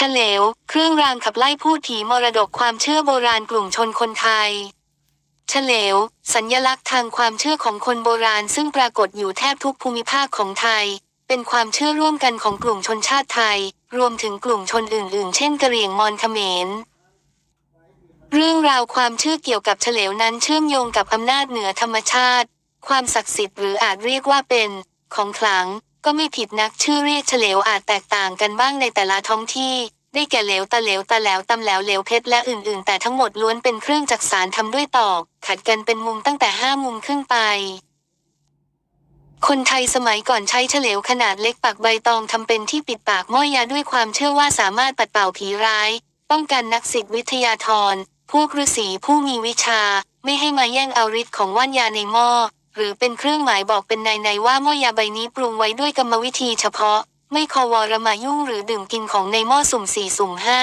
เฉลว เครื่องรางขับไล่พูดผีมรดกความเชื่อโบราณกลุ่มชนคนไทยเฉลว สัญญลักษณ์ทางความเชื่อของคนโบราณซึ่งปรากฏอยู่แทบทุกภูมิภาคของไทย เป็นความเชื่อร่วมกันของกลุ่มชนชาติไทย รวมถึงกลุ่มชนอื่น ๆ เช่นกะเหรี่ยงมอญเขมร เรื่องราวความเชื่อเกี่ยวกับเฉลวนั้นเชื่อมโยงกับอำนาจเหนือธรรมชาติ ความศักดิ์สิทธิ์หรืออาจเรียกว่าเป็น ของขลัง ก็ไม่ผิดนักชื่อเรียกเฉลวอาจแตกต่างกันบ้างในแต่ละท้องที่ ได้แก่เหลวตะเหลวตะแหลวตำแหลวเหลวเพชรและอื่นๆ แต่ทั้งหมดล้วนเป็นเครื่องจักสารทำด้วยตอก ขัดกันเป็นมุมตั้งแต่ห้ามุมขึ้นไปคนไทยสมัยก่อนใช้เฉลวขนาดเล็กปักใบตองทำเป็นที่ปิดปากม้อยาด้วยความเชื่อว่าสามารถปัดเป่าผีร้าย ป้องกันนักศิษย์วิทยาธรพวกฤาษีผู้มีวิชา ไม่ให้มาแย่งเอาฤทธิ์ของว่านยาในหม้อ หรือเป็นเครื่องหมายบอกเป็นในในว่าหม้อยาใบนี้ปรุงไว้ด้วยกรรมวิธีเฉพาะ ไม่คอวรมายุ่งหรือดื่มกินของในหม้อสุ่มสี่สุ่มห้า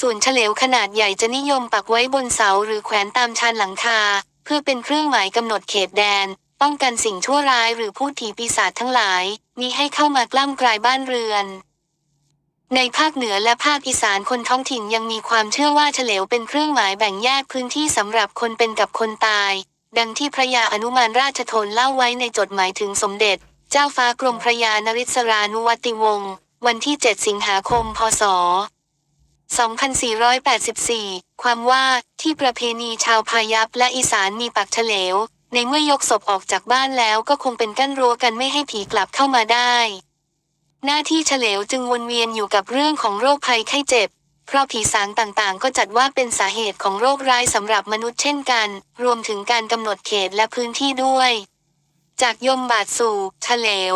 ส่วนเฉลวขนาดใหญ่จะนิยมปักไว้บนเสาหรือแขวนตามชานหลังคา เพื่อเป็นเครื่องหมายกำหนดเขตแดน ป้องกันสิ่งชั่วร้ายหรือพูดผีปีศาจทั้งหลายมิให้เข้ามากล้ำกลายบ้านเรือน ในภาคเหนือและภาคอีสานคนท้องถิ่นยังมีความเชื่อว่าเฉลวเป็นเครื่องหมายแบ่งแยกพื้นที่สำหรับคนเป็นกับคนตาย ดังที่พระยาอนุมานราชโทนเล่าไว้ในจดหมายถึงสมเด็จ เจ้าฟ้ากรมพระยานริศรานุวัติวงศ์วันที่ 7 สิงหาคม พศ 2484 ความว่าที่ประเพณีชาวพายัพและอีสานมีปักเฉลว ในเมื่อยกศพออกจากบ้านแล้วก็คงเป็นกั้นรั้วกันไม่ให้ผีกลับเข้ามาได้ หน้าที่เฉลวจึงวนเวียนอยู่กับเรื่องของโรคภัยไข้เจ็บ เพราะผีสางต่างๆ ก็จัดว่าเป็นสาเหตุของโรคร้ายสำหรับมนุษย์เช่นกัน รวมถึงการกำหนดเขตและพื้นที่ด้วย จากยมบาทสู่เฉลว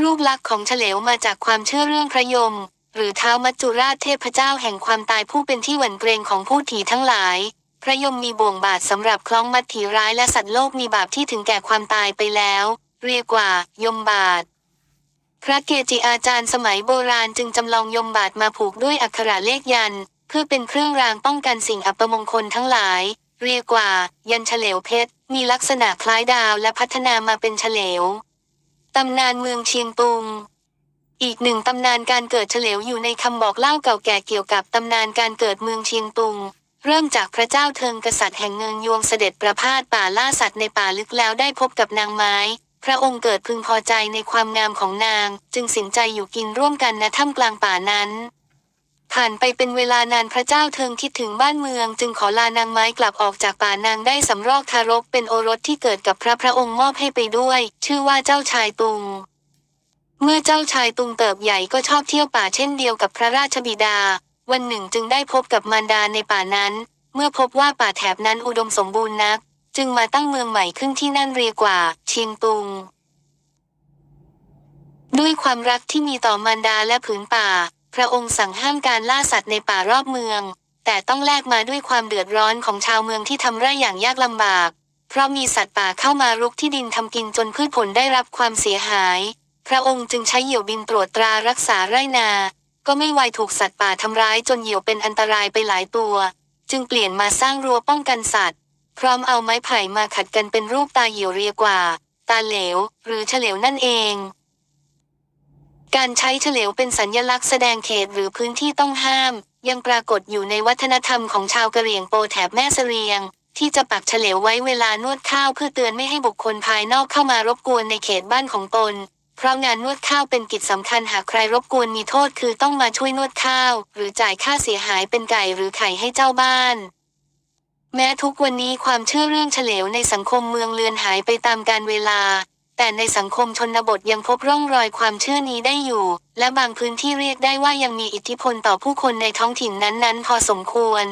รูปลักษณ์ของเฉลวมาจากความเชื่อเรื่องพระยม หรือเท้ามัจจุราชเทพเจ้าแห่งความตายผู้เป็นที่หวั่นเกรงของผู้ถีทั้งหลาย พระยมมีบ่วงบาทสำหรับคล้องมัดถีร้ายและสัตว์โลกมีบาปที่ถึงแก่ความตายไปแล้ว เรียกว่ายมบาท พระเกจิอาจารย์สมัยโบราณจึงจำลองยมบาทมาผูกด้วยอักขระเลขยัน เพื่อเป็นเครื่องรางป้องกันสิ่งอัปมงคลทั้งหลาย เรียกว่า ยันเฉลวเพชร มีลักษณะคล้ายดาวและพัฒนามาเป็นเฉลว ตำนานเมืองเชียงตุงอีกหนึ่งตำนานการเกิดเฉลวอยู่ในคำบอกเล่าเก่าแก่เกี่ยวกับตำนานการเกิดเมืองเชียงตุง เริ่มจากพระเจ้าเทิงกษัตริย์แห่งเงินยวงเสด็จประพาสป่าล่าสัตว์ในป่าลึกแล้วได้พบกับนางไม้ พระองค์เกิดพึงพอใจในความงามของนาง จึงสินใจอยู่กินร่วมกันณถ้ำกลางป่านั้น ผ่านไปเป็นเวลานานพระเจ้าเทิงคิดถึงบ้านเมือง จึงขอลานางไม้กลับออกจากป่านางได้สำรอกทารกเป็นโอรสที่เกิดกับพระพระองค์มอบให้ไปด้วย ชื่อว่าเจ้าชายตุง เมื่อเจ้าชายตุงเติบใหญ่ก็ชอบเที่ยวป่าเช่นเดียวกับพระราชบิดา วันหนึ่งจึงได้พบกับมารดาในป่านั้น เมื่อพบว่าป่าแถบนั้นอุดมสมบูรณ์นัก จึงมาตั้งเมืองใหม่ขึ้นที่นั่นเรียกว่าเชียงตุง ด้วยความรักที่มีต่อมารดาและผืนป่า พระองค์สั่งห้ามการล่าสัตว์ในป่ารอบเมือง แต่ต้องแลกมาด้วยความเดือดร้อนของชาวเมืองที่ทำไร่อย่างยากลำบาก เพราะมีสัตว์ป่าเข้ามารุกที่ดินทำกินจนพืชผลได้รับความเสียหาย พระองค์จึงใช้เหยี่ยวบินตรวจตรารักษาไร่นา ก็ไม่ไวถูกสัตว์ป่าทำร้ายจนเหยี่ยวเป็นอันตรายไปหลายตัว จึงเปลี่ยนมาสร้างรั้วป้องกันสัตว์ พร้อมเอาไม้ไผ่มาขัดกันเป็นรูปตาเหยี่ยวเรียกว่า ตาเหลว หรือเฉลวนั่นเอง การใช้เฉลวเป็นสัญญลักษณ์แสดงเขตหรือพื้นที่ต้องห้าม ยังปรากฏอยู่ในวัฒนธรรมของชาวกะเหรี่ยงโปแถบแม่เสลียง ที่จะปักเฉลวไว้เวลานวดข้าวเพื่อเตือนไม่ให้บุคคลภายนอกเข้ามารบกวนในเขตบ้านของตนเพราะงานนวดข้าวเป็นกิจสำคัญหากใครรบกวนมีโทษคือต้องมาช่วยนวดข้าว หรือจ่ายค่าเสียหายเป็นไก่หรือไข่ให้เจ้าบ้าน แม้ทุกวันนี้ความเชื่อเรื่องเฉลวในสังคมเมืองเลือนหายไปตามกาลเวลา แต่ในสังคมชนบทยังพบร่องรอยความเชื่อนี้ได้อยู่ และบางพื้นที่เรียกได้ว่ายังมีอิทธิพลต่อผู้คนในท้องถิ่นนั้นๆ พอสมควร